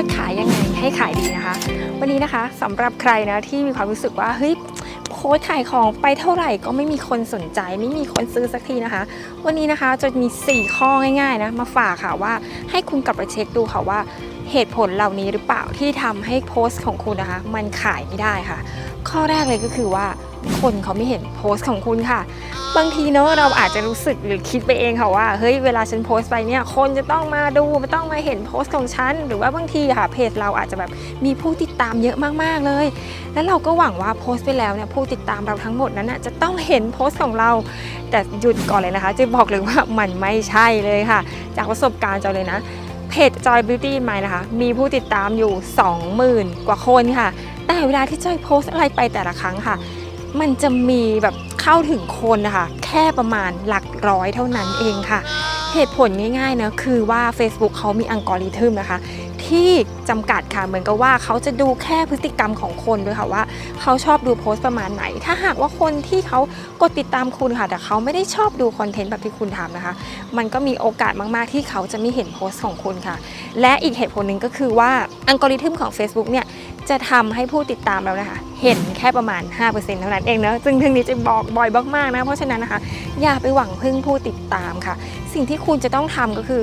สต์ขายยังไงให้ขายดีนะคะ วันนี้นะคะสำหรับใครนะที่มีความรู้สึกว่าเฮ้ยโพสขายของไปเท่าไหร่ก็ไม่มีคนสนใจ ไม่มีคนซื้อสักทีนะคะ วันนี้นะคะจะมี 4 ข้อง่ายๆนะมาฝากค่ะว่าให้คุณกลับไปเช็คดูค่ะว่าเหตุผลเหล่านี้หรือเปล่าที่ทำให้โพสต์ของคุณนะคะ มันขายไม่ได้ค่ะ ข้อแรกเลยก็คือว่าคนเขาไม่เห็นโพสต์ของคุณค่ะ บางทีเนอะเราอาจจะรู้สึกหรือคิดไปเองค่ะว่าเฮ้ยเวลาฉันโพสต์ไปเนี่ยคนจะต้องมาดูมันต้องมาเห็นโพสต์ของฉัน หรือว่าบางทีค่ะเพจเราอาจจะแบบมีผู้ติดตามเยอะมากๆเลย แล้วเราก็หวังว่าโพสต์ไปแล้วเนี่ยผู้ติดตามเราทั้งหมดนั้นน่ะจะต้องเห็นโพสต์ของเรา แต่หยุดก่อนเลยนะคะจะบอกเลยว่ามันไม่ใช่เลยค่ะ จากประสบการณ์เจ้าเลยนะเพจ Joy Beauty in Mind นะคะ มีผู้ติดตามอยู่ 20,000 กว่าคนค่ะ แต่เวลาที่จอยโพสอะไรไปแต่ละครั้งค่ะ มันจะมีแบบเข้าถึงคนนะคะแค่ประมาณหลักร้อยเท่านั้นเองค่ะ เหตุผลง่ายๆนะคือว่า Facebook เขามีอัลกอริทึมนะคะ ที่จำกัดค่ะเหมือนกับว่าเขาจะดูแค่พฤติกรรมของคนด้วยค่ะว่าเขาชอบดูโพสต์ประมาณไหน ถ้าหากว่าคนที่เขากดติดตามคุณค่ะ แต่เขาไม่ได้ชอบดูคอนเทนต์แบบที่คุณทำนะคะ มันก็มีโอกาสมาก ๆ ที่เขาจะไม่เห็นโพสต์ของคุณค่ะ และอีกเหตุผลหนึ่งก็คือว่าอัลกอริทึมของ Facebook เนี่ยจะทำให้ผู้ติดตามเรานะคะ เห็นแค่ประมาณ 5%เท่านั้นเองเนอะซึ่งเรื่องนี้จะบอกบ่อยมากๆนะเพราะฉะนั้นนะคะ อย่าไปหวังพึ่งผู้ติดตามค่ะ สิ่งที่คุณจะต้องทำก็คือ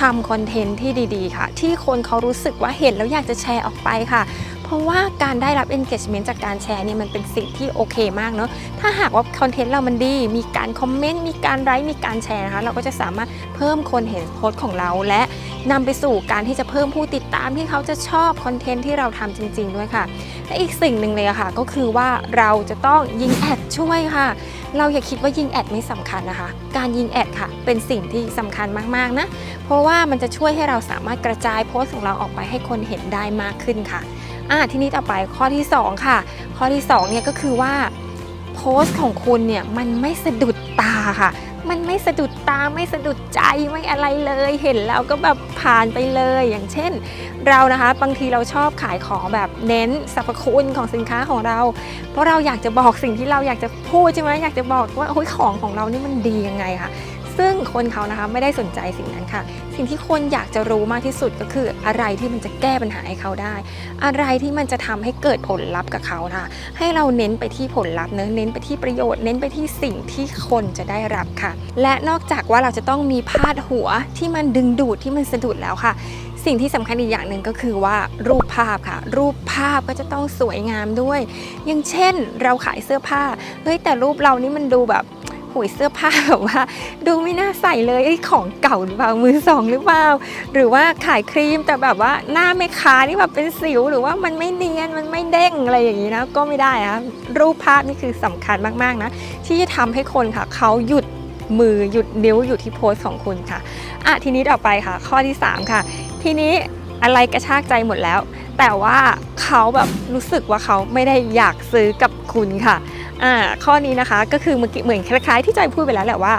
ทำคอนเทนต์ที่ดีๆ ค่ะ ที่คนเขารู้สึกว่าเห็นแล้วอยากจะแชร์ออกไปค่ะ เพราะว่าการได้รับ engagement จากการแชร์เนี่ยมันเป็นสิ่งที่โอเคมากเนาะถ้าหากว่าคอนเทนต์เรามันดี มีการคอมเมนต์มีการไลค์มีการแชร์นะคะเราก็จะสามารถเพิ่มคนเห็นโพสต์ของเราและนำไปสู่การที่จะเพิ่มผู้ติดตามที่เขาจะชอบคอนเทนต์ที่เราทำจริง ๆ ด้วยค่ะ และอีกสิ่งหนึ่งเลยอะค่ะ ก็คือว่าเราจะต้องยิงแอดช่วยค่ะ เราอย่าคิดว่ายิงแอดไม่สำคัญนะคะ การยิงแอดค่ะ เป็นสิ่งที่สำคัญมากๆนะ เพราะว่ามันจะช่วยให้เราสามารถกระจายโพสต์ของเราออกไปให้คนเห็นได้มากขึ้นค่ะอ่าทีนี้ต่อไปข้อที่ 2 ค่ะ ข้อที่2เนี่ยก็คือว่าโพสต์ของคุณเนี่ยมันไม่สะดุดตาค่ะมันไม่สะดุดตาไม่สะดุดใจไม่อะไรเลยเห็นแล้วก็แบบผ่านไปเลยอย่างเช่น เรานะคะบางทีเราชอบขายของแบบเน้นสรรพคุณของสินค้าของเรา เพราะเราอยากจะบอกสิ่งที่เราอยากจะพูดใช่ไหมอยากจะบอกว่าโอ้ยของของเรานี่มันดียังไงค่ะ ซึ่งคนเขานะคะไม่ได้สนใจสิ่งนั้นค่ะ สิ่งที่คนอยากจะรู้มากที่สุดก็คืออะไรที่มันจะแก้ปัญหาให้เขาได้ อะไรที่มันจะทำให้เกิดผลลัพธ์กับเขาค่ะ ให้เราเน้นไปที่ผลลัพธ์เน้นไปที่ประโยชน์ เน้นไปที่สิ่งที่คนจะได้รับค่ะ และนอกจากว่าเราจะต้องมีพาดหัวที่มันดึงดูดที่มันสะดุดแล้วค่ะสิ่งที่สำคัญอีกอย่างหนึ่งก็คือว่ารูปภาพค่ะ รูปภาพก็จะต้องสวยงามด้วย อย่างเช่นเราขายเสื้อผ้าเฮ้ยแต่รูปเรานี่มันดูแบบ ยเสื้อผ้าแบบว่า ดูไม่น่าใส่เลยไอ้ของเก่าหรือเปล่ามือสองหรือเปล่าหรือว่าขายครีมแต่แบบว่าหน้าแม่ค้านี่แบบเป็นสิวหรือว่ามันไม่เนียนมันไม่เด้งอะไรอย่างนี้นะก็ไม่ได้นะรูปภาพนี่คือสำคัญมากๆนะที่จะทำให้คนค่ะเขาหยุดมือหยุดนิ้วอยู่ที่โพสต์ของคุณค่ะอะทีนี้ต่อไปค่ะ ข้อที่ 3 ค่ะ ทีนี้อะไรกระชากใจหมดแล้ว แต่ว่าเขาแบบรู้สึกว่าเขาไม่ได้อยากซื้อกับคุณค่ะ อ่าข้อนี้นะคะก็คือเมื่อกี้เหมือนคล้ายๆที่จอยพูดไปแล้วแหละว่า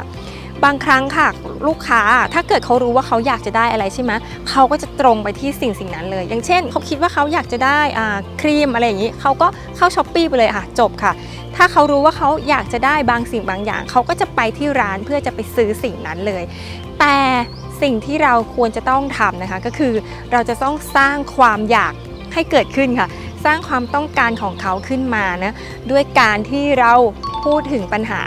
บางครั้งค่ะลูกค้าถ้าเกิดเขารู้ว่าเขาอยากจะได้อะไรใช่ไหมเขาก็จะตรงไปที่สิ่งสิ่งนั้นเลย อย่างเช่นเขาคิดว่าเขาอยากจะได้อ่าครีมอะไรอย่างนี้เขาก็เข้าช้อปปี้ไปเลยค่ะจบค่ะ ถ้าเขารู้ว่าเขาอยากจะได้บางสิ่งบางอย่าง เขาก็จะไปที่ร้านเพื่อจะไปซื้อสิ่งนั้นเลย แต่สิ่งที่เราควรจะต้องทำนะคะ ก็คือเราจะต้องสร้างความอยากให้เกิดขึ้นค่ะ สร้างความต้องการของเขาขึ้นมานะด้วยการที่เราพูดถึงปัญหา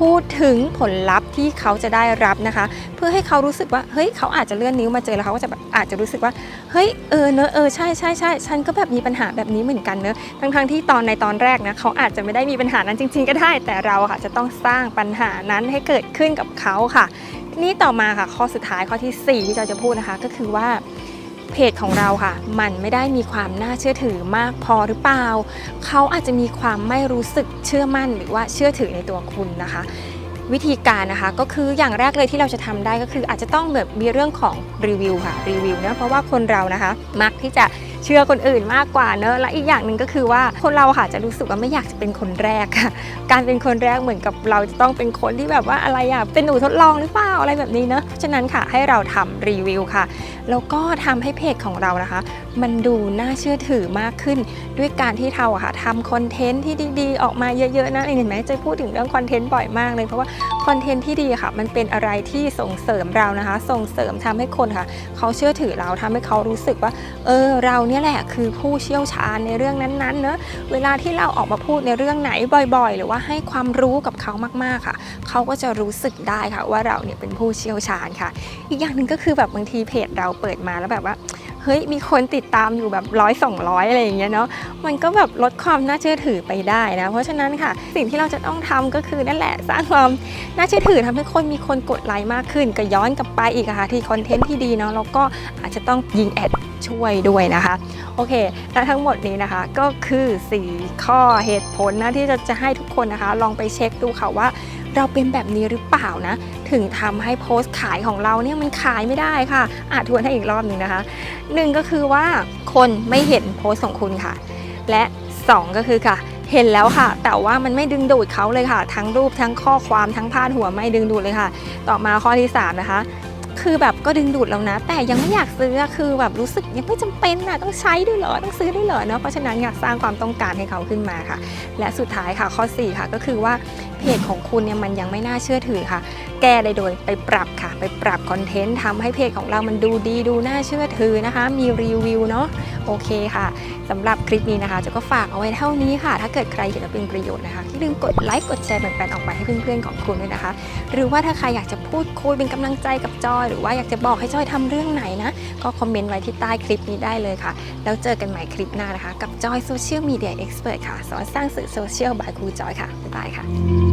พูดถึงผลลัพธ์ที่เขาจะได้รับนะคะ เพื่อให้เขารู้สึกว่าเฮ้ยเขาอาจจะเลื่อนนิ้วมาเจอแล้วเขาก็จะแบบอาจจะรู้สึกว่าเฮ้ยเออเนอะเออใช่ใช่ใช่ฉันก็แบบมีปัญหาแบบนี้เหมือนกันเนอะทั้งทั้งที่ตอนในตอนแรกนะเขาอาจจะไม่ได้มีปัญหานั้นจริง ๆ ก็ได้ แต่เราค่ะจะต้องสร้างปัญหานั้นให้เกิดขึ้นกับเขาค่ะ นี่ต่อมาค่ะข้อสุดท้ายข้อทีสี่4ที่เราจะพูดนะคะก็คือว่า เพจของเราค่ะ มันไม่ได้มีความน่าเชื่อถือมากพอหรือเปล่า เขาอาจจะมีความไม่รู้สึกเชื่อมั่นหรือว่าเชื่อถือในตัวคุณนะคะ วิธีการนะคะก็คืออย่างแรกเลยที่เราจะทำได้ก็คืออาจจะต้องแบบมีเรื่องของรีวิวค่ะรีวิวเนะเพราะว่าคนเรานะคะ มักที่จะเชื่อคนอื่นมากกว่าเนอะและอีกอย่างหนึ่งก็คือว่าคนเราค่ะจะรู้สึกว่าไม่อยากจะเป็นคนแรกค่ะ การเป็นคนแรกเหมือนกับเราจะต้องเป็นคนที่แบบว่าอะไรอะเป็นหนูทดลองหรือเปล่าอะไรแบบนี้เนอะฉะนั้นค่ะให้เราทำรีวิวค่ะแล้วก็ทำให้เพจของเรานะคะ มันดูน่าเชื่อถือมากขึ้น ด้วยการที่เราค่ะทำคอนเทนต์ที่ดีๆ ออกมาเยอะๆนะเห็นไหมจะพูดถึงเรื่องคอนเทนต์บ่อยมากเลยเพราะว่าคอนเทนต์ที่ดีค่ะ มันเป็นอะไรที่ส่งเสริมเรานะคะ ส่งเสริมทำให้คนค่ะ เขาเชื่อถือเราทำให้เขารู้สึกว่า เออเราเนี่ยแหละคือผู้เชี่ยวชาญในเรื่องนั้นๆเนอะเวลาที่เราออกมาพูดในเรื่องไหนบ่อยๆ หรือว่าให้ความรู้กับเขามากๆค่ะ เขาก็จะรู้สึกได้ค่ะว่าเราเนี่ยเป็นผู้เชี่ยวชาญค่ะ อีกอย่างหนึ่งก็คือแบบบางทีเพจเราเปิดมาแล้วแบบว่าเฮ้ยมีคนติดตามอยู่แบบร้อยสองร้อยอะไรอย่างเงี้ยเนาะมันก็แบบลดความน่าเชื่อถือไปได้นะ เพราะฉะนั้นค่ะสิ่งที่เราจะต้องทำก็คือนั่นแหละสร้างความน่าเชื่อถือทำให้คนมีคนกดไลค์มากขึ้นก็ย้อนกลับไปอีกค่ะที่คอนเทนต์ที่ดีเนาะแล้วก็อาจจะต้องยิงแอด ช่วยด้วยนะคะโอเคและทั้งหมดนี้นะคะก็คือ 4 ข้อเหตุผลนะที่จะจะให้ทุกคนนะคะ ลองไปเช็คดูค่ะว่าเราเป็นแบบนี้หรือเปล่านะ ถึงทำให้โพสต์ขายของเราเนี่ยมันขายไม่ได้ค่ะ อาจทวนให้อีกรอบหนึ่งนะคะหนึ่งก็คือว่าคนไม่เห็นโพสต์ของคุณค่ะ และสองก็คือค่ะ เห็นแล้วค่ะ แต่ว่ามันไม่ดึงดูดเขาเลยค่ะ ทั้งรูปทั้งข้อความทั้งพาดหัวไม่ดึงดูดเลยค่ะ ต่อมาข้อที่สามนะคะ คือแบบก็ดึงดูดแล้วนะ แต่ยังไม่อยากซื้อคือแบบรู้สึกยังไม่จำเป็นอะต้องใช้ด้วยเหรอต้องซื้อด้วยเหรอเนาะเพราะฉะนั้นอยากสร้างความต้องการให้เขาขึ้นมาค่ะ และสุดท้ายค่ะข้อ4ค่ะก็คือว่าเพจของคุณเนี่ยมันยังไม่น่าเชื่อถือค่ะ แก้ได้โดยไปปรับค่ะ ไปปรับคอนเทนต์ทำให้เพจของเรามันดูดีดูน่าเชื่อถือนะคะ มีรีวิวเนาะโอเคค่ะสำหรับคลิปนี้นะคะจะก็ฝากเอาไว้เท่านี้ค่ะ ถ้าเกิดใครเห็นว่าเป็นประโยชน์นะคะอย่าลืมกดไลค์กดแชร์แบ่งๆออกไปให้เพื่อนๆของคุณด้วยนะคะ หรือว่าถ้าใครอยากจะพูดคุยเป็นกำลังใจกับจอย หรือว่าอยากจะบอกให้จอยทำเรื่องไหนนะ ก็คอมเมนต์ไว้ที่ใต้คลิปนี้ได้เลยค่ะ แล้วเจอกันใหม่คลิปหน้านะคะ กับจอยโซเชียลมีเดียเอ็กซ์เพรสค่ะ สอนสร้างสื่อโซเชียลบายครูจอยค่ะบ๊ายบายค่ะ